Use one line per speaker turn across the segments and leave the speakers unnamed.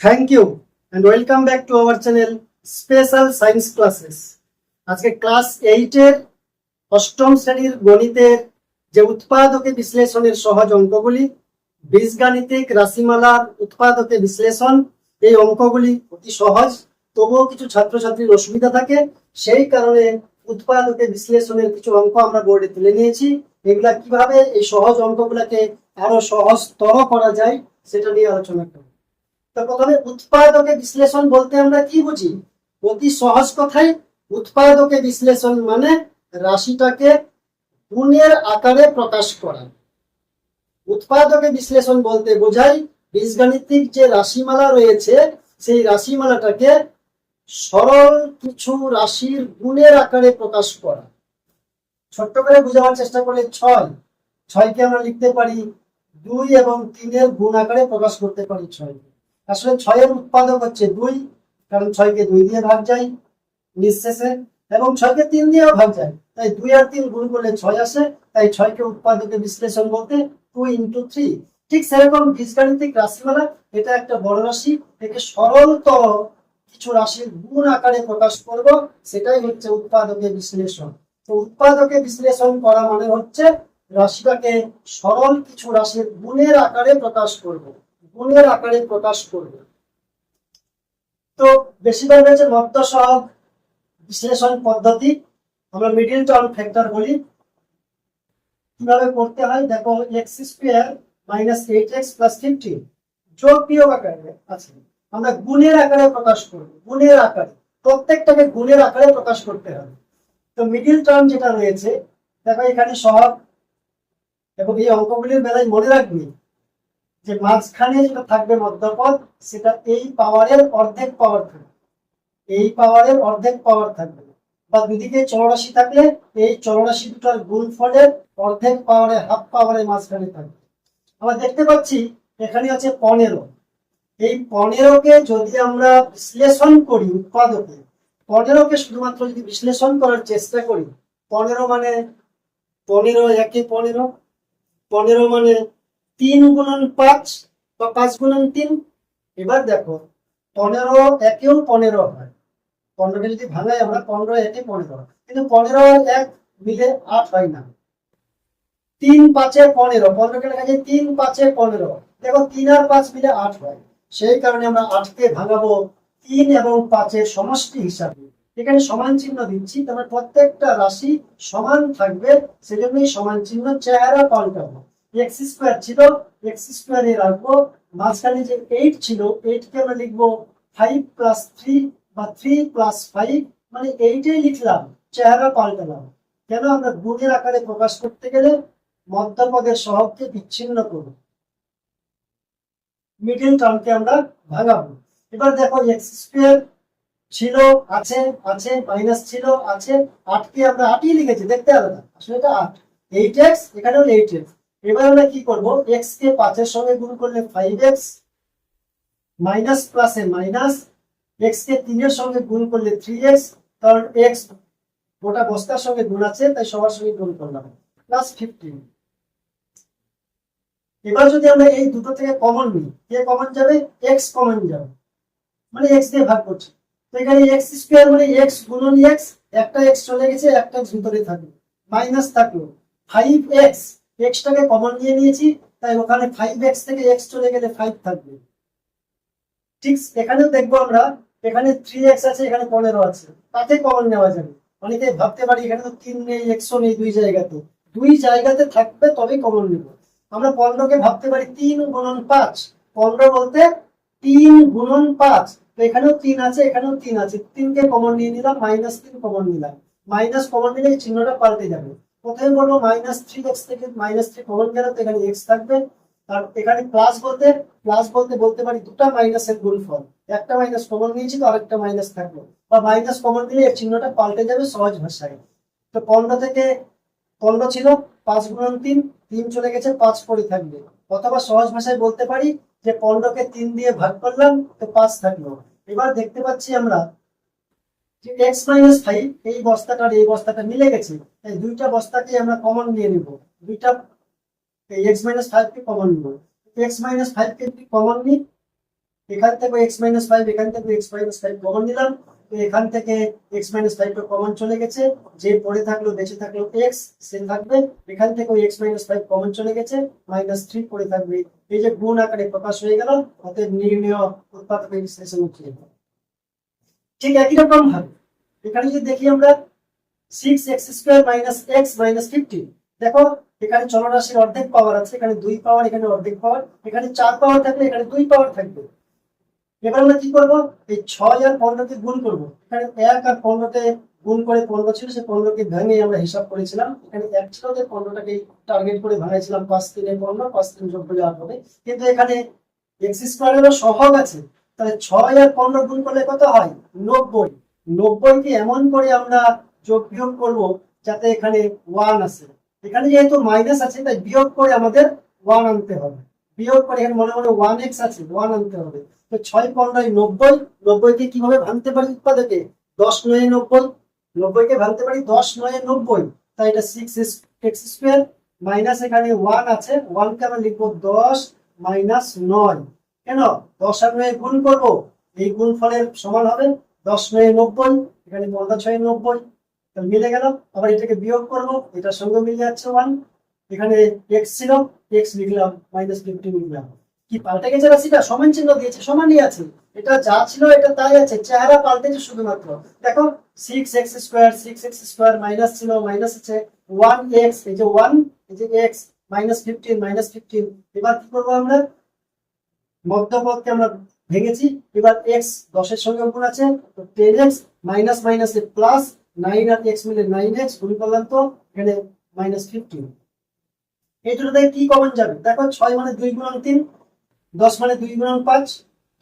Thank you and welcome back to our channel special science classes আজকে class এইটের অষ্টম শ্রেণির গণিতের যে উৎপাদকে বিশ্লেষণের সহজ অঙ্কগুলি, বীজগাণিতিক রাশিমালার উৎপাদকে বিশ্লেষণ, এই অঙ্কগুলি অতি সহজ, তবুও কিছু ছাত্রছাত্রীর অসুবিধা থাকে, সেই কারণে উৎপাদকে বিশ্লেষণের কিছু অঙ্ক আমরা বোর্ডে তুলে নিয়েছি। এগুলা কীভাবে এই সহজ অঙ্কগুলোকে আরও সহজতর করা যায়, সেটা নিয়ে আলোচনা করব। তো প্রথমে উৎপাদকে বিশ্লেষণ বলতে আমরা কি বুঝি? অতি সহজ কথায় উৎপাদকে বিশ্লেষণ মানে রাশিটাকে গুণের আকারে প্রকাশ করা। উৎপাদকে বিশ্লেষণ বলতে বোঝায় বীজগাণিতিক যে রাশিমালা রয়েছে, সেই রাশিমালাটাকে সরল কিছু রাশির গুণের আকারে প্রকাশ করা। ছোট্ট করে বোঝাবার চেষ্টা করলে ছয়, ছয়কে আমরা লিখতে পারি দুই এবং তিনের গুণ আকারে প্রকাশ করতে পারি ছয় আসলে ছয়ের উৎপাদক হচ্ছে দুই, কারণ ছয়কে দুই দিয়ে ভাগ যায় নিঃশেষে, এবং ছয়কে তিন দিয়েও ভাগ যায়। তাই দুই আর তিন গুণ করলে ছয় আসে, তাই ছয়কে উৎপাদকে বিশ্লেষণ বলতে টু ইন্টু থ্রি ঠিক সেরকম বীজগাণিতিক রাশিমালা, এটা একটা বড় রাশি, একে সরলতর কিছু রাশির গুণ আকারে প্রকাশ করব, সেটাই হচ্ছে উৎপাদকে বিশ্লেষণ। তো উৎপাদকে বিশ্লেষণ করা মানে হচ্ছে রাশিটাকে সরল কিছু রাশির গুণের আকারে প্রকাশ করব। গুণের আকারে প্রকাশ করব। তো বেশিরভাগ হচ্ছে মধ্য সহগ বিশ্লেষণ পদ্ধতি। আমরা মিডিল টার্ম ফ্যাক্টর বলি। কীভাবে করতে হয়? দেখো x square minus eight x plus fifteen যোগ বিয়োগ আকারে আছে। আমরা গুণের আকারে প্রকাশ করব। গুণের আকারে। প্রত্যেকটাকে গুণের আকারে প্রকাশ করতে হবে। তো মিডিল টার্ম যেটা রয়েছে, দেখো এখানে সহগ এবং এই অঙ্কগুলির বেলায় মনে রাখবি যে মাঝখানে যেটা থাকবে মধ্যপদ, সেটা এই পাওয়ারের অর্ধেক পাওয়ার থাকবে। এই পাওয়ারের অর্ধেক পাওয়ার থাকবে। বা দুদিকে চলরাশি থাকলে, এই চলরাশি দুটার গুণফলের অর্ধেক পাওয়ারে হাফ পাওয়ারের মাঝখানে থাকবে। আমরা দেখতে পাচ্ছি, এখানে আছে পনেরো। এই পনেরোকে যদি আমরা বিশ্লেষণ করি উৎপাদকে, পনেরোকে শুধুমাত্র যদি বিশ্লেষণ করার চেষ্টা করি, পনেরো মানে পনেরো, একে পনেরো। পনেরো মানে তিন গুণন পাঁচ বা পাঁচ গুণন তিন? এবার দেখো, পনেরো একেও পনেরো হয়। পনেরোকে যদি ভাঙাই, আমরা পনেরো একে পনেরো। কিন্তু পনেরো এক মিলে আট হয় না। তিন পাঁচে পনেরো, পনেরোকে লেখা তিন পাঁচে পনেরো। দেখো, তিন আর পাঁচ মিলে আট হয়। সেই কারণে আমরা আটকে ভাঙাবো তিন এবং পাঁচের সমষ্টি হিসাবে। এখানে সমান চিহ্ন দিচ্ছি তারপর প্রত্যেকটা রাশি সমান থাকবে, সেজন্যই সমান চিহ্ন চেহারা পাল্টাবো। এক্স স্কোয়ার ছিল এক্স স্কোয়ারে রাখব। মাঝখানে যে এইট ছিল এইটকে আমরা লিখব ফাইভ প্লাস থ্রি বা থ্রি প্লাস ফাইভ মানে এইটাই লিখলাম, চেহারা পাল্টালাম। কেন? আমরা গুণের আকারে প্রকাশ করতে গেলে মধ্যপদের সহগকে বিচ্ছিন্ন করব। মিডিল টার্মকে আমরা ভাঙাবো। এবার দেখো এক্স স্কোয়ার ছিল, আছে আছে মাইনাস ছিল, আছে, আটকে আমরা আটই লিখেছি, দেখতে আলাদা। আসলে এটা আট। এইট এক্স এখানে এইট এক্স এবার আমরা কি করব? এক্স কে পাঁচের সঙ্গে গুণ করলে ফাইভ এক্স মাইনাস প্লাসে মাইনাস এক্স কে তিনের সঙ্গে গুণ করলে থ্রি এক্স কারণ এক্স গোটা বস্তার সঙ্গে গুণ আছে, তাই সবার সঙ্গে গুণ করলাম। প্লাস ফিফটিন এবার যদি আমরা এই দুটো থেকে কমন নিই, কে কমন যাবে? এক্স কমন যাবে। মানে এক্স দিয়ে ভাগ করছি। তো এখানে এক্স স্কোয়ার মানে এক্স গুণন এক্স একটা এক্স চলে গেছে, একটা ভিতরে থাকবে মাইনাস থাকল। ফাইভ এক্স এক্সটাকে কমন নিয়ে নিয়েছি, তাই ওখানে ফাইভ এক্স থেকে এক্স চলে গেলে ফাইভ থাকবে। ঠিক এখানেও দেখব আমরা, এখানে থ্রি এক্স আছে, এখানে পনেরো আছে। তাতে কমন নেওয়া যাবে। অনেকে ভাবতে পারি এখানে তো তিন নেই একশো নেই দুই জায়গাতে। দুই জায়গাতে থাকবে, তবেই কমন নেব। আমরা পনেরোকে ভাবতে পারি তিন গুণন পাঁচ। পনেরো বলতে তিন গুণন পাঁচ। তো এখানেও তিন আছে, এখানেও তিন আছে। তিনকে কমন নিয়ে নিলাম মাইনাস তিন কমন নিলাম। মাইনাস কমন নিলে চিহ্নটা পাল্টে যাবে। প্রথমে বলব মাইনাস থ্রি এক্স থেকে মাইনাস থ্রি কমন গেল তো এখানে এক্স থাকবে। আর এখানে প্লাস বলতে প্লাস বলতে বলতে পারি দুটা মাইনাসের গুণফল। একটা মাইনাস কমন নিয়েছি তো আরেকটা মাইনাস থাকবে বা মাইনাস কমন দিলে এর চিহ্নটা পাল্টে যাবে সহজ ভাষায়। তো পনেরো থেকে, পনেরো ছিল, পাঁচ গুণন তিন তিন চলে গেছে, পাঁচ পরে থাকবে। অথবা সহজ ভাষায় বলতে পারি যে পনেরোকে তিন দিয়ে ভাগ করলাম, তো পাঁচ থাকল। এবার দেখতে পাচ্ছি আমরা যে এক্স মাইনাস ফাইভ এই বস্তাটার এই বস্তাটা মিলে গেছে, তাই দুইটা বস্তাকে আমরা কমন নিয়ে নিব। দুইটা, এই এক্স মাইনাস ফাইভ কে কমন নিব। এক্স মাইনাস ফাইভ কে কমন নিই, এখান থেকে এক্স মাইনাস ফাইভ এখান থেকে এক্স মাইনাস ফাইভ কমন নিলাম, তো এখান থেকে এক্স মাইনাস ফাইভ কমন চলে গেছে। যে পড়ে থাকল, বেঁচে থাকল এক্স সে থাকবে। এখান থেকে এক্স মাইনাস ফাইভ কমন চলে গেছে মাইনাস থ্রি পড়ে থাকবে। এই যে গুণ আকারে প্রকাশ হয়ে গেল, অতএব নির্ণয় উৎপাদক বিশ্লেষণ গেল। ঠিক একই রকম ভাবে। এখানে যদি দেখি আমরা six x square minus x minus fifteen দেখো এখানে চলরাশির অর্ধেক পাওয়ার আছে, এখানে দুই পাওয়ার এখানে অর্ধেক পাওয়ার এখানে চার পাওয়ার থাকলে এখানে দুই পাওয়ার থাকবে। এবার আমরা কি করব? এই ছয় আর পনেরোকে গুণ করব। এখানে এক আর পনেরোতে গুণ করে পনেরো ছিল, সে পনেরোকে ভেঙে আমরা হিসাব করেছিলাম। এখানে এক ছিল যে পনেরোটাকে টার্গেট করে ভাঙাইছিলাম। পাঁচ তিনে পনেরো, পাঁচ তিন যোগ করলে আট হবে। কিন্তু এখানে এক্স স্কোয়ারেরও সহগ আছে। তাহলে ছয় আর পনেরো গুণ করলে কত হয়? নব্বই। নব্বইকে এমন করে আমরা যোগ বিয়োগ করব যাতে এখানে ওয়ান আসে। এখানে যেহেতু মাইনাস আছে, তাই বিয়োগ করে আমাদের ওয়ান আনতে হবে। বিয়োগ করে এখানে মনে মনে ওয়ান এক্স আছে ওয়ান আনতে হবে। তো ছয় পনেরোই নব্বই নব্বইকে কীভাবে ভাঙতে পারি উৎপাদকে? দশ, নয়, নব্বই। নব্বইকে ভাঙতে পারি দশ, নয়, নব্বই। তাই এটা সিক্স এক্স স্কোয়ার মাইনাস এখানে ওয়ান আছে ওয়ানকে আমরা লিখব দশ মাইনাস নয়। কেন? দশ আর নয় গুণ করব? এই গুণ ফলের সমান হবে দশ নয় নব্বই, এখানে পনেরো ছয় নব্বই। মিলে গেল, আবার এটাকে বিয়োগ করব, এটার সঙ্গে মিলে যাচ্ছে ওয়ান এখানে এক্স ছিল এক্স লিখলাম মাইনাস ফিফটিন লিখলাম। কি পাল্টে গেছে রাশিটা? সমান চিহ্ন দিয়েছে, সমানই আছে। এটা যা ছিল, এটা তাই আছে, চেহারা পাল্টেছে শুধুমাত্র। দেখো six x square six x square minus ছিল মাইনাস আছে ওয়ান এক্স এই যে ওয়ান এই যে x minus fifteen minus fifteen এবার কি করব আমরা? মধ্যপদকে আমরা ভেঙেছি। এবার এক্স দশের সঙ্গে গুণ আছে, তো ten x minus minus plus nine আর এক্স মিলে নাইন এক্স গুণ করলাম তো এখানে মাইনাস ফিফটিন এই দুটো কি কমন যাবে? দেখো ছয় মানে দুই গুণন তিন, দশ মানে দুই গুণন পাঁচ,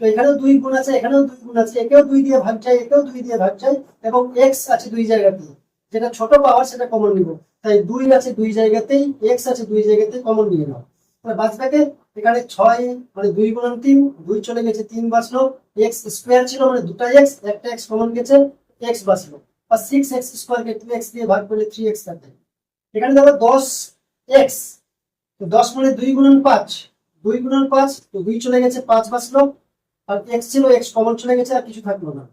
তো এখানেও দুই গুণ আছে, এখানেও দুই গুণ আছে, একেও দুই দিয়ে ভাগ চাই, একেও দুই দিয়ে ভাগ চাই, এবং এক্স আছে দুই জায়গাতে যেটা ছোট পাওয়ার সেটা কমন নিব। তাই দুই আছে দুই জায়গাতেই এক্স আছে দুই জায়গাতেই কমন নিয়ে নাও। বাঁচবে এখানে ছয় মানে দুই গুণন তিন, দুই চলে গেছে তিন বাঁচলো এক্স স্কোয়ার ছিল মানে দুটা এক্স একটা এক্স কমন গেছে এক্স বাঁচলো। আর সিক্স এক্স স্কোয়ারকে টু এক্স দিয়ে ভাগ করলে থ্রি এক্স থাকে এখানে দেখো দশ এক্স দশ মানে দুই গুণন পাঁচ, দুই গুণন পাঁচ, তো দুই চলে গেছে, পাঁচ বাঁচলো। আর এক্স ছিল এক্স কমন চলে গেছে, আর কিছু থাকল না।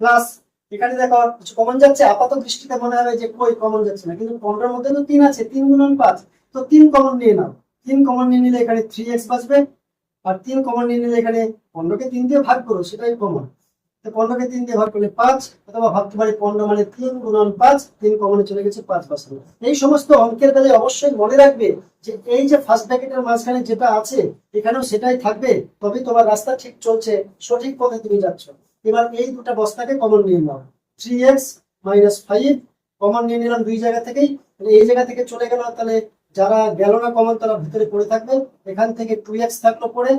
প্লাস এখানে দেখো, কিছু কমন যাচ্ছে, আপাত দৃষ্টিতে মনে হবে যে কই কমন যাচ্ছে না, কিন্তু পনেরোর মধ্যে তো তিন আছে, তিন গুণন পাঁচ, তো তিন কমন নিয়ে নাও। তিন কমন নিয়ে নিলে এখানে থ্রি এক্স বাঁচবে, আর তিন কমন নিয়ে নিলে এখানে পনেরোকে তিন দিয়ে ভাগ করো, সেটাই কমন তো পনেরোকে তিন দিয়ে ভাগ করলে পাঁচ, অথবা ভাবতে পারি পনেরো মানে তিন গুণন পাঁচ, তিন কমনে চলে গেছে পাঁচ বাঁচলো এই সমস্ত অঙ্কের বেলায় অবশ্যই মনে রাখবে যে এই যে ফার্স্ট ব্র্যাকেটের মাঝখানে যেটা আছে, এখানেও সেটাই থাকবে তবে তোমার রাস্তা ঠিক চলছে, সঠিক পথে তুমি যাচ্ছ। এবার এই দুটা বস্তাকে কমন নিয়ে নাও। Three x minus five common নিয়ে নিলাম দুই জায়গা থেকেই এই জায়গা থেকে চলে গেল, তাহলে যারা গেল না কমন তারা ভিতরে পড়ে থাকবে, এখান থেকে টু এক্স থাকল পড়ে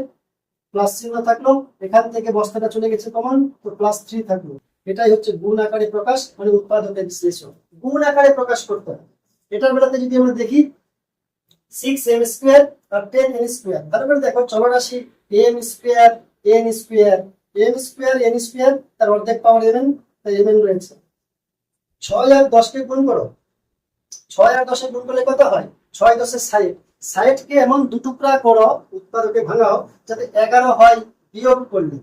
প্লাস চিহ্ন থাকল, এখান থেকে বস্তাটা চলে গেছে কমন তো প্লাস থ্রি থাকল। এটাই হচ্ছে গুণ আকারে প্রকাশ মানে উৎপাদকের বিশ্লেষণ। গুণ আকারে প্রকাশ করতে হবে। এটার বেলাতে যদি আমরা দেখি সিক্স এম স্কোয়ার আর টেন এন স্কোয়ার তারপরে দেখো চলরাশি m square n square m square n square তার অর্ধেক পাওয়ার এমএন তাই এমএন রয়েছে। ছয় আর দশকে গুণ করো ছয় আর দশে গুণ করলে কত হয়? ছয় দশে ষাট। ষাটকে এমন দুটুকরা করো, উৎপাদকে ভাঙাও, যাতে এগারো হয় বিয়োগ করলে।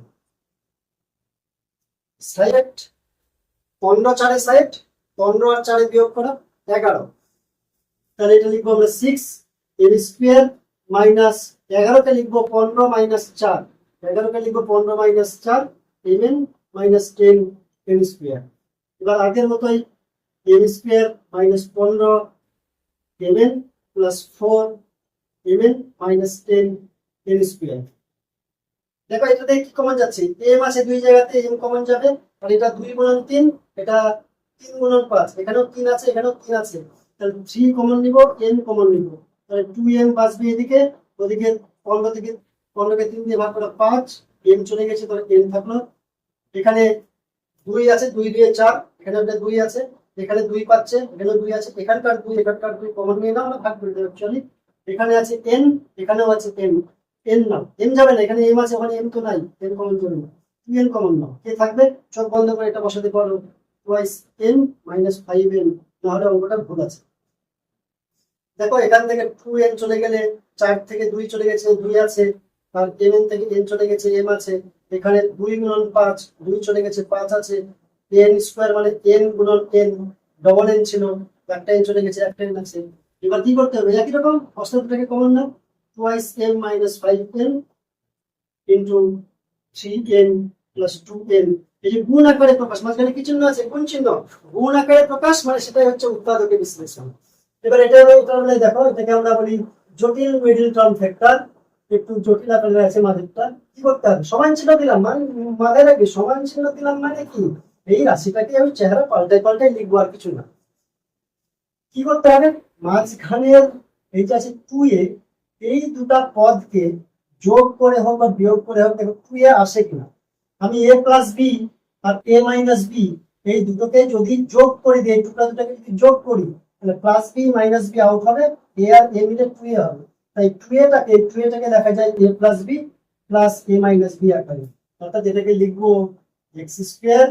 ষাট, পনেরো চারে ষাট, পনেরো আর চারে বিয়োগ করো, এগারো। তাহলে এটা লিখব আমরা সিক্স এর স্কোয়ার মাইনাস এগারোকে লিখব পনেরো মাইনাস চার। এগারোকে লিখব পনেরো মাইনাস চার m minus ten n square এবার আগের মতোই এম স্কোয়ার মাইনাস পনেরো m n plus four m n minus ten n square দেখো এটাতে কি কমন যাচ্ছে? এম আছে দুই জায়গাতে এম কমন যাবে। আর এটা দুই গুণন তিন, এটা তিন গুণন পাঁচ। এখানেও তিন আছে, এখানেও তিন আছে। তাহলে থ্রি কমন নিব এন কমন নিব। তাহলে টু এম বাঁচবে এদিকে, ওদিকে পনেরো থেকে পনেরোকে তিন দিয়ে ভাগ করে পাঁচ এম চলে গেছে, তাহলে এন থাকল। এখানে দুই আছে, দুই দিয়ে চার এখানে দুই আছে। এখানে দুই পাচ্ছে, এখানে দুই আছে, এখানকার দুই এখানকার দুই কমন নিয়ে নাও, আমরা ভাগ করে দেবো অ্যাকচুয়ালি এখানে আছে এন এখানেও আছে এন এন নাও এন যাবে না, এখানে এম আছে, ওখানে এম তো নাই এন কমন করে নাও টু এন কমন নাও? কে থাকবে? চোখ বন্ধ করে এটা বসাতে পারো। Twice n minus five n নাহলে অঙ্কটা ভুল আছে। দেখো, এখান থেকে টু এন চলে গেলে চার থেকে দুই চলে গেছে, দুই আছে। আর এম এন থেকে এন চলে গেছে এম আছে। এখানে দুই গুণন পাঁচ, দুই চলে গেছে, পাঁচ আছে। এন স্কোয়ার মানে এন গুণন এন ডবল এন ছিল, একটা এন চলে গেছে, একটা এন আছে। এবার কি করতে হবে? একই রকম অষ্টাদশটাকে কমন না। Twice m minus five n into three n plus two n এই যে গুণ আকারে প্রকাশ, মাঝখানে কি চিহ্ন আছে? কোন চিহ্ন? গুণ আকারে প্রকাশ মানে সেটাই হচ্ছে উৎপাদকের বিশ্লেষণ। এবার এটা আমরা দেখো, এটাকে আমরা বলি জটিল মিডিল টার্ম ফ্যাক্টর একটু জটিল আকারে আছে মাঝেরটা। কি করতে হবে? সমান চিহ্ন দিলাম মানে মাথায় রাখবে সমান চিহ্ন দিলাম মানে কি? এই রাশিটাকে আমি চেহারা পাল্টাই পাল্টাই লিখব আর কিছু না। কি করতে হবে? মাঝখানের এইটা আছে টু এ এই দুটা পদকে যোগ করে হোক বা বিয়োগ করে হোক, দেখো টু এ আসে কিনা। আমি এ প্লাস বি আর এ মাইনাস বি এই দুটোকে যদি যোগ করে দিই, এই টুকরা দুটাকে যদি যোগ করি, তাহলে plus b minus b out হবে এ আর এ মিলে টু এ হবে। তাই টু এটাকে টু এটাকে দেখা যায় a plus b plus a minus b আকারে। অর্থাৎ এটাকে লিখব এক্স স্কোয়ার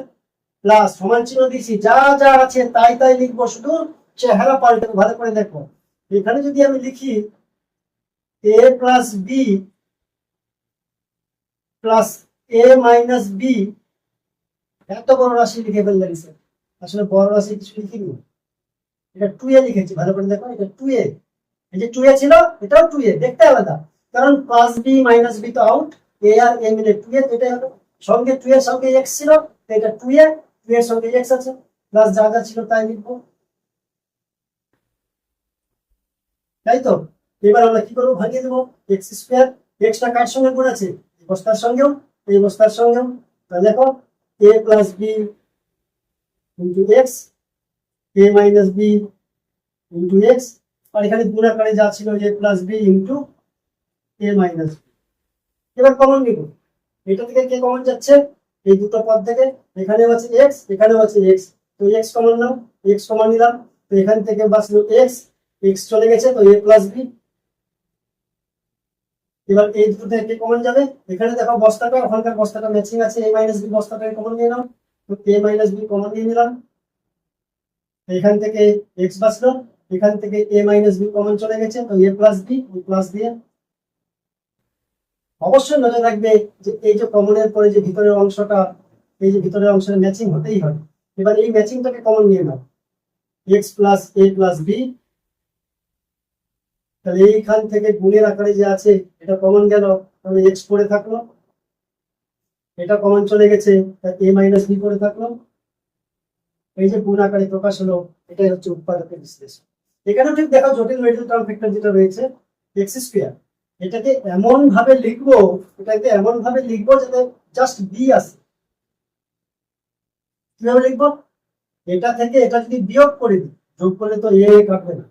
প্লাস সমান চিহ্ন দিয়েছি, যা যা আছে তাই তাই লিখব, শুধু চেহারা পাল্টে ভালো করে দেখো। এখানে যদি আমি লিখি a plus b plus a minus b এত বড় রাশি লিখে ফেললেন স্যার আসলে বড় রাশি কিছু লিখিনি। এটা টু এ লিখেছি, ভালো করে দেখো, এটা টু এ এই যে টু এ ছিল, এটাও টু এ দেখতে আলাদা। কারণ প্লাস বি মাইনাস বি তো আউট এ আর এ মিলে টু এ এটাই হলো। সঙ্গে টু এর সঙ্গে এক্স ছিল এটা টু এ এর সঙ্গে এক্স আছে প্লাস যা যা ছিল তাই লিখব। তাই তো? এবার আমরা কি করব? ভাঙিয়ে দেবো এক্স স্কোয়ার এক্সটা কার সঙ্গে করেছে এই বস্তার সঙ্গেও। এই বস্তার সঙ্গেও। দেখো a plus b into x a minus b into x আর এখানে গুণ আকারে যা ছিল a plus b into a minus b এবার কমন নিব এটা থেকে কে কমন যাচ্ছে? এই দুটো পদ থেকে এখানে আছে এক্স এখানেও আছে এক্স তো এক্স কমন নাও এক্স কমন নিলাম। তো এখান থেকে বাঁচলো এক্স এক্স চলে গেছে, তো এ প্লাস এবার এই দুটো থেকে কমন যাবে? এখানে দেখো বস্তাটা, ওখানকার বস্তাটা ম্যাচিং আছে এ মাইনাস বি বস্তাটাকে কমন নিয়ে নাও। তো এ মাইনাস বি কমন নিয়ে নিলাম। এখান থেকে এক্স বাঁচলো এখান থেকে এ মাইনাস বি কমন চলে গেছে, তো এ প্লাস ওই প্লাস দিয়ে অবশ্যই নজর রাখবে যে এই যে কমনের পরে যে ভিতরের অংশটা, এই যে ভিতরের অংশের ম্যাচিং হতেই হবে। এবার এই ম্যাচিংটাকে কমন নিয়ে নাও। X plus a plus b তাহলে এইখান থেকে গুণের আকারে যে আছে, এটা কমন গেল। তাহলে এক্স পড়ে থাকল। এটা কমন চলে গেছে এ মাইনাস বি পড়ে থাকল। এই যে গুণ আকারে প্রকাশ হলো, এটাই হচ্ছে উৎপাদকের বিশ্লেষণ। এখানেও ঠিক দেখো জটিল মেডিকেল টার্ম ফ্যাক্টর যেটা রয়েছে এক্স স্কোয়ার এটাকে এমন ভাবে লিখব এটাকে এমন ভাবে লিখব যাতে জাস্ট বি আসে। কীভাবে লিখব? এটা থেকে এটা যদি বিয়োগ করে দিই যোগ করলে তো এ কাটবে না।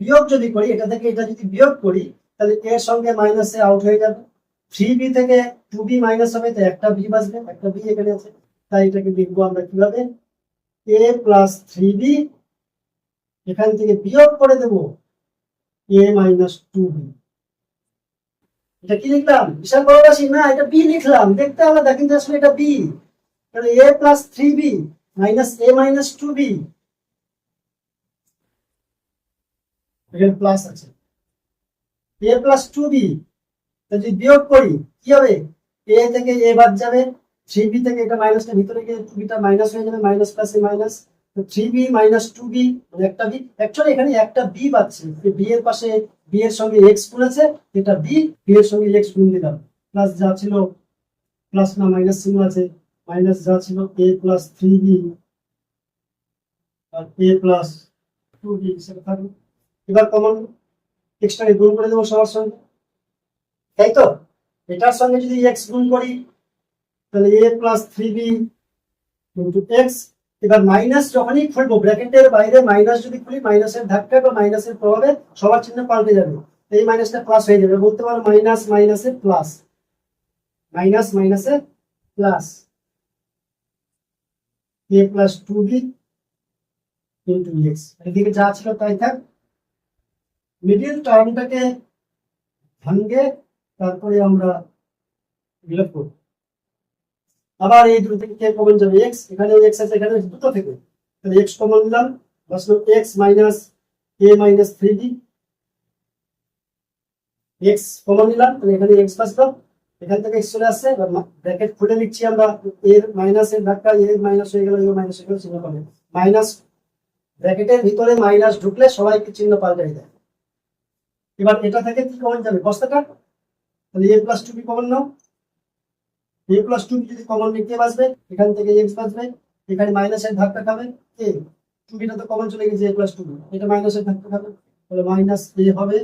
বিয়োগ যদি করি, এটা থেকে এটা যদি বিয়োগ করি, তাহলে এর সঙ্গে মাইনাস এ আউট হয়ে যাবে। থ্রি বি থেকে টু বি মাইনাস হবে, তো একটা বি বাঁচবে, একটা বি এখানে আছে। তাই এটাকে লিখব আমরা কীভাবে? এ প্লাস থ্রি বি এখান থেকে বিয়োগ করে দেব এ মাইনাস টু বি এটা কি লিখলাম বিশাল বড় রাশি। না, এটা বি লিখলাম। দেখতে আলাদা, কিন্তু আসলে এটা বি তাহলে a plus three b minus a minus two b plus আছে। এ প্লাস টু বি যদি বিয়োগ করি, কি হবে? এ থেকে এ বাদ যাবে থ্রি বি থেকে এটা মাইনাসটা ভিতরে গিয়ে টু বিটা মাইনাস হয়ে যাবে minus plus a minus three b minus two b একটা বি অ্যাকচুয়ালি এখানে একটা বি পাচ্ছে বি এর পাশে বি এর সঙ্গে এক্স আছে এটা বি বি এর সঙ্গে এক্স গুণ দিলাম। প্লাস যা ছিল প্লাস না মাইনাস চিহ্ন আছে। মাইনাস যা ছিল এ প্লাস থ্রি বি আর এ প্লাস টু বি সেটা থাকবে এবার কমন এক্সট্রাকে গুণ করে দেবো সবার সঙ্গে। তাই তো? এটার সঙ্গে যদি এক্স গুণ করি, তাহলে a plus three b into x এবার মাইনাস যখনই খুলবো ব্র্যাকেটের বাইরে মাইনাস যদি খুলি মাইনাসের ধাক্কা বা মাইনাসের প্রভাবে সবার চিহ্ন পাল্টে যাবে। এই মাইনাসটা প্লাস হয়ে যাবে। বলতে পারো মাইনাস মাইনাসে প্লাস মাইনাস মাইনাসে plus a plus two b into x এদিকে যা ছিল তাই থাক। মিডিল টার্মটাকে ভাঙ্গে তারপরে আমরা বিলোপ করব। আবার এই দুটো থেকে কমন যাবে এক্স এখানে এক্স আছে, এখানে দুটো থেকে। তাহলে এক্স কমন নিলাম বসল x minus a minus three d x common নিলাম, তাহলে এখানে এক্স বাঁচলো এখান থেকে এক্স চলে আসছে ব্র্যাকেট খুলে নিচ্ছি আমরা এর মাইনাসের ধাক্কা এ মাইনাস হয়ে গেল এ মাইনাস হয়ে গেল, চিহ্ন পাবে। মাইনাস ব্র্যাকেটের ভিতরে মাইনাস ঢুকলে সবাইকে চিহ্ন পাল্টাই দেয়। এবার এটা থেকে কি কমন যাবে? বস্তাটা? তাহলে এ প্লাস টু কি কমন নাও। এ প্লাস টু যদি কমন কে বাঁচবে, এখান থেকে এক্স বাঁচবে, এখানে মাইনাসের ধাক্কা খাবে কে টু তো কমন চলে গেছে এ প্লাস টু এটা মাইনাসের ধাক্কা খাবে তাহলে মাইনাস এ হবে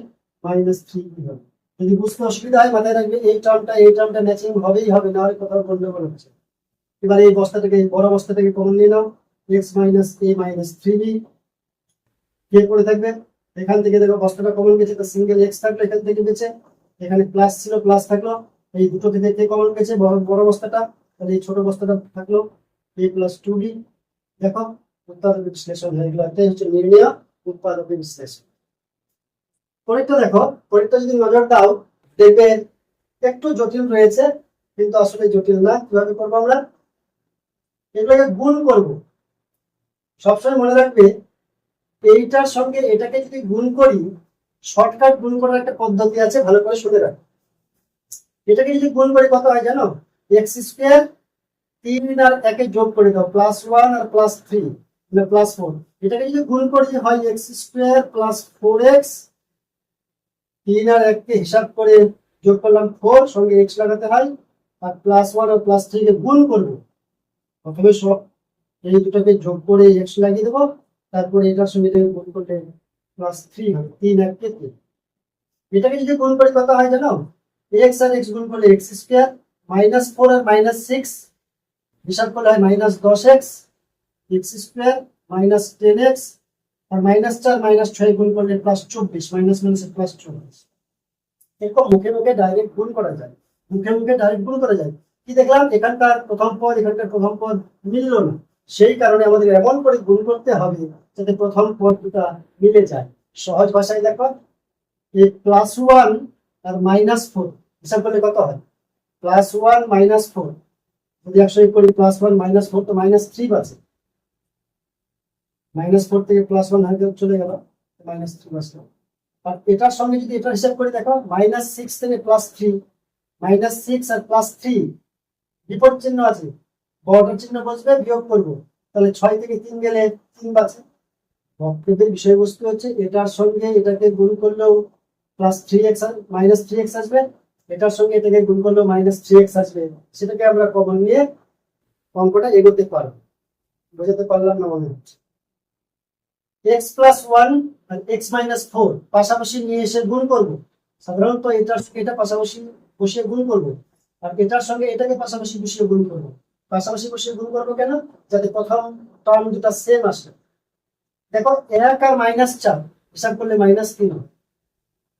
মাইনাস থ্রি হবে। যদি বুঝতে অসুবিধা হয়, মাথায় রাখবে, এই টার্মটা এই টার্মটা ম্যাচিং হবেই হবে, না হলে কোথাও গন্ডগোল হচ্ছে। এবার এই বস্তাটাকে বড় বস্তা থেকে কমন নিয়ে নাও। X minus a minus three b কে করে থাকবে। এখান থেকে দেখো বস্তাটা কমন গেছে, তো সিঙ্গেল এক্স থাকল, এখান থেকে বেঁচে। এখানে প্লাস ছিল প্লাস থাকল। এই দুটো থেকে কমন গেছে বড় বস্তাটা, তাহলে এই ছোট বস্তাটা থাকল এ প্লাস টু বি দেখো উৎপাদক বিশ্লেষণ হয়ে গেল, এটাই হচ্ছে নির্ণয় উৎপাদক বিশ্লেষণ। পরেরটা দেখো, পরেরটা যদি নজর দাও, দেখবে একটু জটিল রয়েছে, কিন্তু আসলে জটিল না, কীভাবে করব আমরা? এগুলোকে গুণ করব। সবসময় মনে রাখবে, এইটার সঙ্গে এটাকে যদি গুণ করি শর্টকাট গুণ করার একটা পদ্ধতি আছে, ভালো করে শুনে রাখ। এটাকে যদি গুণ করি কত হয় জানো? এক্স স্কোয়ার তিন আর একে যোগ করে দাও প্লাস ওয়ান আর প্লাস থ্রি মানে প্লাস ফোর এটাকে যদি গুণ করি হয় x square plus four x তিন আর এককে হিসাব করে যোগ করলাম ফোর সঙ্গে এক্স লাগাতে হয়, আর প্লাস ওয়ান আর প্লাস থ্রি কে গুণ করব। প্রথমে এই দুটাকে যোগ করে এক্স লাগিয়ে দেবো, তারপরে এটার সঙ্গে গুণ করলে প্লাস থ্রি হবে, তিন এককে তিন। এটাকে যদি গুণ করি কত হয় জানো? এক্স আর এক্স গুণ করলে এক্স স্কোয়ার মাইনাস ফোর আর মাইনাস সিক্স হিসাব করলে হয় মাইনাস দশ x x square minus ten x আর মাইনাস চার মাইনাস ছয় গুণ করলে প্লাস চব্বিশ মাইনাস মাইনাস প্লাস চব্বিশ এরকম মুখে মুখে ডাইরেক্ট গুণ করা যায়। মুখে মুখে ডাইরেক্ট গুণ করা যায়। কি দেখলাম? এখানকার প্রথম পদ, এখানকার প্রথম পদ মিলল না। সেই কারণে আমাদের এমন করে গুণ করতে হবে যাতে প্রথম পদ দুটা মিলে যায়। সহজ ভাষায় দেখো প্লাস ওয়ান আর মাইনাস ফোর হিসাব করলে কত হয়? প্লাস ওয়ান মাইনাস ফোর যদি একসঙ্গে করি প্লাস ওয়ান মাইনাস ফোর তো মাইনাস থ্রি আছে মাইনাস ফোর থেকে প্লাস ওয়ান হয়ে চলে গেল মাইনাস থ্রি বাঁচলো। আর এটার সঙ্গে যদি এটা হিসাব করে দেখো মাইনাস সিক্স থেকে প্লাস থ্রি মাইনাস সিক্স আর প্লাস থ্রি বিপদ চিহ্ন আছে। বড়টার চিহ্ন বসবে, বিয়োগ করব। তাহলে ছয় থেকে তিন গেলে তিন বাঁচে। বক্তব্যের বিষয়বস্তু হচ্ছে, এটার সঙ্গে এটাকে গুণ করলেও plus three x minus three x আসবে। এটার সঙ্গে এটাকে গুণ করলে মাইনাস থ্রি এক্স আসবে। সেটাকে আমরা কমন নিয়ে অঙ্কটা এগোতে পারব। বোঝাতে পারলাম না মনে হচ্ছে। এক্স প্লাস ওয়ান আর এক্স মাইনাস ফোর পাশাপাশি নিয়ে এসে গুণ করব। সাধারণত এটার সঙ্গে এটা পাশাপাশি বসিয়ে গুণ করব। আর এটার সঙ্গে এটাকে পাশাপাশি বসিয়ে গুণ করব। পাশাপাশি বসিয়ে গুণ করব কেন? যাতে প্রথম টার্ম দুটা সেম আসে। দেখো, এক আর মাইনাস চার, হিসাব করলে মাইনাস তিন হয়।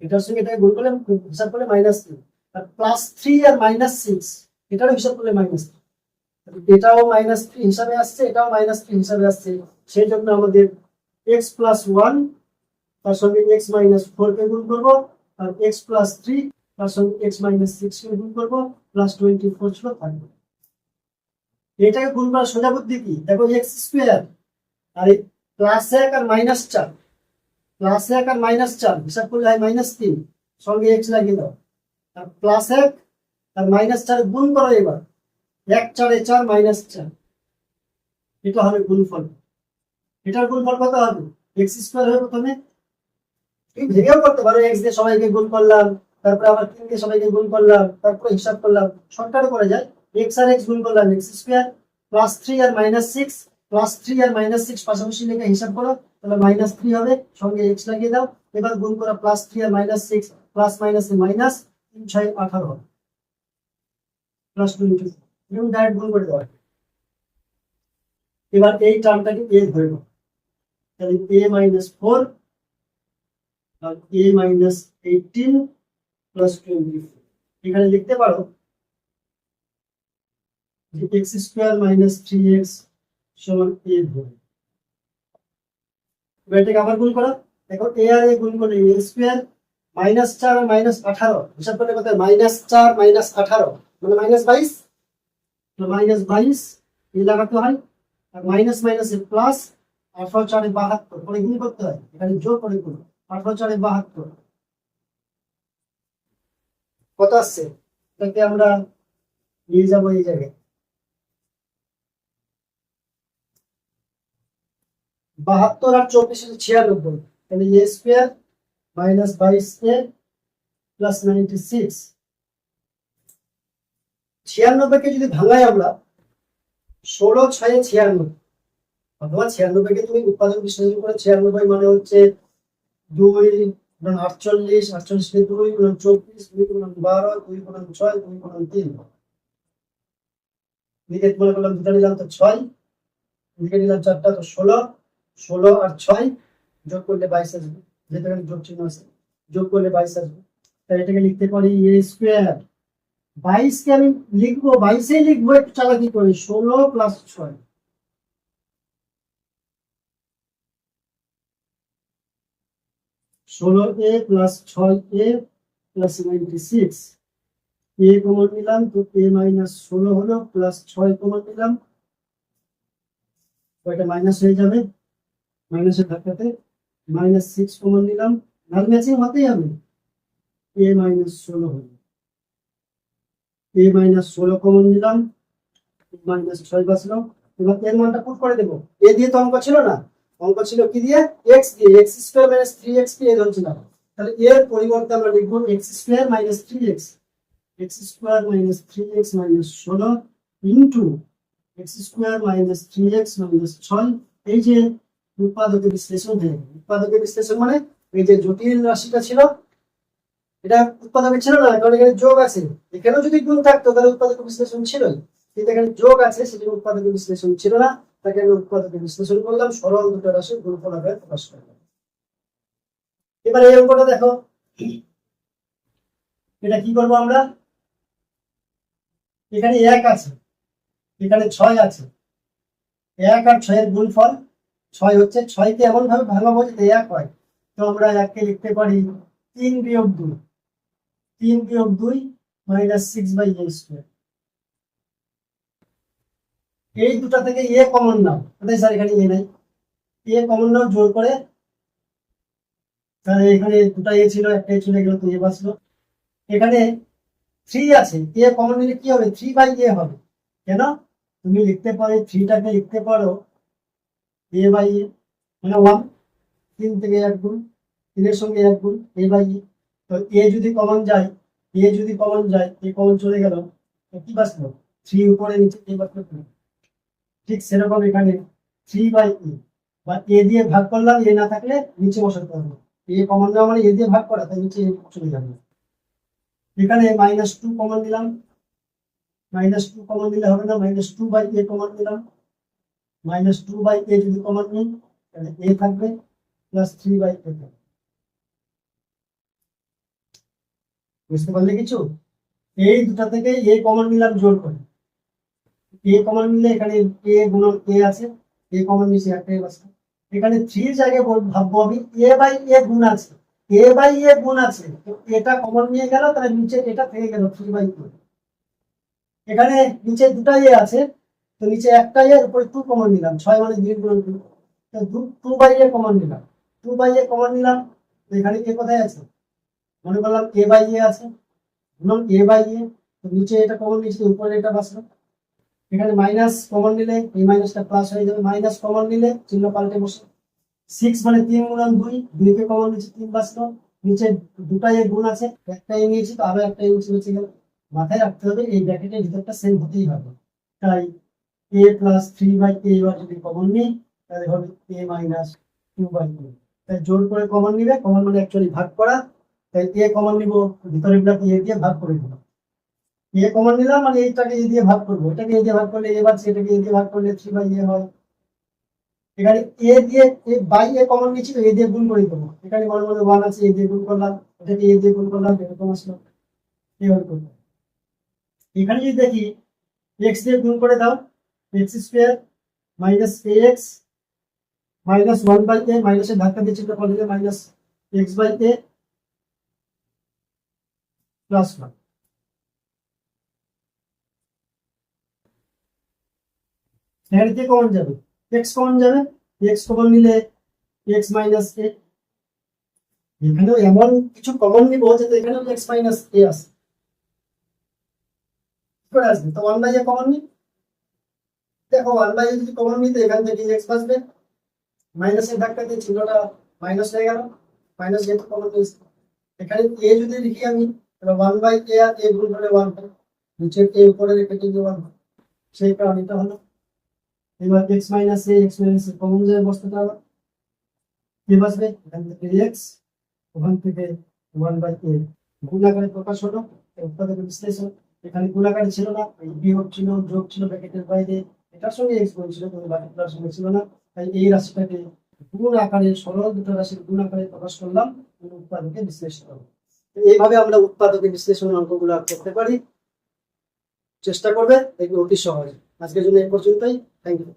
এটার সঙ্গে এটাকে গুণ করলে, হিসাব করলে মাইনাস তিন। প্লাস থ্রি আর মাইনাস সিক্স এটারও হিসাব করলে মাইনাস এটাও মাইনাস থ্রি হিসাবে আসছে, এটাও মাইনাস থ্রি হিসাবে আসছে। সেই জন্য আমাদের এক্স প্লাস ওয়ান তার সঙ্গে এক্স মাইনাস ফোর কে গুণ করব, আর এক্স প্লাস থ্রি তার সঙ্গে এক্স মাইনাস সিক্স কে গুণ করব প্লাস টোয়েন্টি ফোর ছিল থাকবে। এটাকে গুণ করার সোজা বুদ্ধি কি? দেখো এক্স স্কোয়ার আর প্লাস এক আর মাইনাস চার। প্লাস এক আর মাইনাস চার, হিসাব করলে হয় মাইনাস তিন। সঙ্গে এক্স লাগিয়ে দাও। আর প্লাস এক আর মাইনাস চার গুণ করো এবার। এক চারে চার মাইনাস চার। এটা হবে গুণফল। এটার গুণফল কত হবে? এক্স স্কোয়ার হবে প্রথমে। এই ভেঙেও করতে পারো এক্স দিয়ে সবাইকে গুণ করলাম, তারপরে আবার তিন দিয়ে সবাইকে গুণ করলাম, তারপরে হিসাব করলাম। শর্টকাটও করা যায়। এক্স আর এক্স গুণ করলাম এক্স স্কোয়ার প্লাস থ্রি আর মাইনাস সিক্স প্লাস থ্রি আর মাইনাস সিক্স পাশাপাশি লিখে হিসাব করো। তাহলে মাইনাস থ্রি হবে, সঙ্গে এক্স লাগিয়ে দাও। এবার গুণ করা প্লাস থ্রি আর minus six plus minus minus করে এবার এই টার্মটাকে এ ধরে নাও। তাহলে a minus four a minus eighteen plus twenty এখানে লিখতে পারো x square minus three x সমান এ ধরে। এবার এটাকে আবার গুণ করো। দেখো এ আর এ গুণ করলে এ স্কোয়ার মাইনাস চার মাইনাস আঠারো। হিসাব করলে কত? মাইনাস চার, মাইনাস আঠারো। মানে মাইনাস বাইশ? মাইনাস বাইশ লাগাতে হয়। আর মাইনাস মাইনাস প্লাস আঠারো চারে বাহাত্তর। করে গুণ করতে হয়। এখানে যোগ করে গুণ। আঠারো চারে বাহাত্তর। কত আসছে? এটাকে আমরা নিয়ে যাব এই জায়গায়। বাহাত্তর আর চব্বিশ ছিয়ানব্বই। তাহলে এ স্কোয়ার মাইনাস বাইশ এ প্লাস নাইনটি সিক্স যদি ভাঙাই আমরা, ষোলো ছয়ে ছিয়ানব্বই, অথবা ছিয়ানব্বইকে তুমি উৎপাদন বিশ্লেষণ করে ছিয়ানব্বই মানে হচ্ছে দুই গুণন আটচল্লিশ আটচল্লিশ দুই গুণন চব্বিশ, দুই গুণন বারো, দুই গুণন ছয়, দুই গুণন তিন। এদিকে মনে করলাম দুটা নিলাম তো ছয় এদিকে নিলাম চারটা তো ষোলো ষোলো আর ছয় যোগ করলে বাইশ আসবে এখানে যোগ চিহ্ন আছে। যোগ করলে বাইশ আসবে তাই এটাকে লিখতে পারি এ স্কোয়ার। বাইশকে আমি লিখব, বাইশেই লিখব, একটু চালাকি করি। ষোলো প্লাস ছয়। ষোলো এ প্লাস ছয় a plus ninety six a common নিলাম, তো এ মাইনাস ষোলো হলো প্লাস ছয় কমন নিলাম। ওইটা মাইনাস হয়ে যাবে। মাইনাসের ধাক্কাতে মাইনাস সিক্স কমন নিলাম। লাল ম্যাচিং হতেই হবে। এ মাইনাস ষোলো হলো। এ মাইনাস ষোলো কমন নিলাম। মাইনাস ছয় বাঁচলো। এবার এর মানটা পুট করে দেবো। এ দিয়ে তো অঙ্ক ছিল না। অঙ্ক ছিল কি দিয়ে? এক্স দিয়ে। X square minus three x কে ধরছিলাম তাহলে এর পরিবর্তে আমরা লিখব x square minus three x x square minus three x minus ষোলো into x square minus three x minus ছয়। এই যে উৎপাদকের বিশ্লেষণ গেল উৎপাদকের বিশ্লেষণ মানে এই যে জটিল রাশিটা ছিল, এটা উৎপাদকের ছিল না, কারণ এখানে যোগ আছে। এখানেও যদি গুণ থাকতো, তাহলে উৎপাদক বিশ্লেষণ ছিল কিন্তু এখানে যোগ আছে সেটা উৎপাদক বিশ্লেষণ ছিল না। তাকে আমি উৎপাদকের বিশ্লেষণ করলাম, সরল দুটো রাশির গুণফল আকারে প্রকাশ করলাম। এবার এই অঙ্কটা দেখো। এটা কি করব আমরা? এখানে এক আছে, এখানে ছয় আছে। এক আর ছয়ের গুণফল ছয় হচ্ছে ছয়কে এমন ভাবে ভাঙাবো যাতে এক হয়। তো আমরা এককে লিখতে পারি তিন বিয়োগ দুই। তিন বিয়োগ দুই minus six by a square এই দুটা থেকে এ কমন নাও। কোথায় স্যার এখানে এ নাই? এ কমন নাও, জোর করে। তাহলে এখানে দুটা এ ছিল, একটা চলে গেল তো এ বাঁচলো। এখানে থ্রি আছে। এ কমন নিলে কি হবে? থ্রি বাই এ হবে। কেন? তুমি লিখতে পারো থ্রিটাকে লিখতে পারো এ বাই এ মানে ওয়ান তিন থেকে এক গুণ, তিনের সঙ্গে এক গুণ এ বাই এ তো এ যদি কমন যায় এ যদি কমন যায় এ কমন চলে গেল, তো কি বাঁচলো? থ্রি উপরে নিচে এ বাঁচলো ঠিক সেরকম এখানে থ্রি বাই এ বা এ দিয়ে ভাগ করলাম এ না থাকলে নিচে বসাতে হবে এ কমন নেওয়া মানে এ দিয়ে ভাগ করা, তাই নিচে চলে যাবে এখানে মাইনাস টু কমন দিলাম মাইনাস টু কমন দিলে হবে না minus two by a common দিলাম মাইনাস টু বাই এ যদি কমন নিই, তাহলে এ থাকবে প্লাস থ্রি বাই এ বুঝতে পারলে কিছু? এই দুটা থেকে এ কমন নিলাম জোর করে। এ কমন নিলে এখানে এ গুণন এ আছে, এ কমন নিচে একটা আছে। এখানে থ্রি জায়গায় ভাববো আমি, এ বাই এ গুণ আছে, এ বাই এ গুণ আছে, তো এটা কমন নিয়ে গেল, তাহলে নিচে এটা থেকে গেল থ্রি বাই টু। এখানে নিচে দুটা এ আছে তো নিচে একটা এ উপরে টু কমন নিলাম। ছয় মানে দুই গুণ টু বাই এ কমন নিলাম। টু বাই এ কমন নিলাম। তো এখানে এ কোথায় আছে? মনে করলাম এ বাই এ আছে। গুণন এ বাই এ তো নিচে এটা কমন নিচে উপরে এটা বাঁচলো। এখানে মাইনাস কমন নিলে, এই মাইনাসটা প্লাস হয়ে যাবে। মাইনাস কমন নিলে চিহ্ন পাল্টে বসে। সিক্স মানে তিন গুণন দুই, দুইকে কমন নিচে তিন বাঁচলো। নিচে দুটাই এর গুণ আছে। একটা এ নিয়েছি, তো আরও একটা এ নিচে গেল। মাথায় রাখতে হবে, এই ব্র্যাকেটের ভিতরটা সেম হতেই হবে। তাই a plus three by a এবার যদি কমন নিই, তাহলে হবে a minus two by two তাই জোর করে কমন নিবে কমন মানে অ্যাকচুয়ালি ভাগ করা, তাই এ কমন নিব, ভিতরে গুলাকে এ দিয়ে ভাগ করে দেবো এ কমন নিলাম মানে এইটাকে এ দিয়ে ভাগ করব, এটাকে এ দিয়ে ভাগ করলে এবার সেটাকে এ দিয়ে ভাগ করলে থ্রি বাই এ হয়। এখানে এ দিয়ে এ বাই এ কমন নিচ্ছি এ দিয়ে গুণ করে দেবো। এখানে মনে মনে ওয়ান আছে এ দিয়ে গুণ করলাম, এটাকে এ দিয়ে গুণ করলাম, এরকম আসলো। এইভাবে করব এখানে যদি দেখি এক্স দিয়ে গুণ করে দাও x square minus a x minus one by a মাইনাসের ধাক্কা দিয়ে চিন্তা করলে minus x by a plus one K common যাবে? এক্স কমন যাবে। এক্স কমন নিলে এক্স মাইনাস এ এখানেও এমন কিছু কমন নিব যাতে এখানেও এক্স মাইনাস এ আসে। করে আসবে। তো ওয়ান বাই এ কমন নি দেখো ওয়ান বাই যদি কমন নিতে, এখান থেকে এক্স আসবে। মাইনাসের ধাক্কাতে চিহ্নটা মাইনাস হয়ে গেল। মাইনাস যেহেতু কমন নিয়েছে এখানে এ যদি লিখি আমি, তাহলে ওয়ান বাই এ আর এ গুণ হলে ওয়ান হয়। নিচের এ উপরে রেখে দিলে ওয়ান হয়। সেই কারণে এটা হলো। এবার x minus a x minus a common যায় বস্তুটা আবার কি বাসবে, এখান থেকে এক্স ওখান থেকে ওয়ান বাই এ গুণ আকারে প্রকাশ হলো উৎপাদকের বিশ্লেষণ। এখানে গুণ ছিল না বিয়োগ ছিল যোগ ছিল ব্র্যাকেটের বাইরে এটার সঙ্গে এক্স গুণ ছিল কিন্তু বাকিটার সঙ্গে ছিল না। তাই এই রাশিটাকে গুণ আকারে, সরল দুটো রাশির গুণ আকারে প্রকাশ করলাম উৎপাদকে বিশ্লেষণ করব এইভাবে আমরা উৎপাদকে বিশ্লেষণের অঙ্কগুলো করতে পারি। চেষ্টা করবে এগুলো অতি সহজ। আজকের জন্য এ পর্যন্তই। Thank you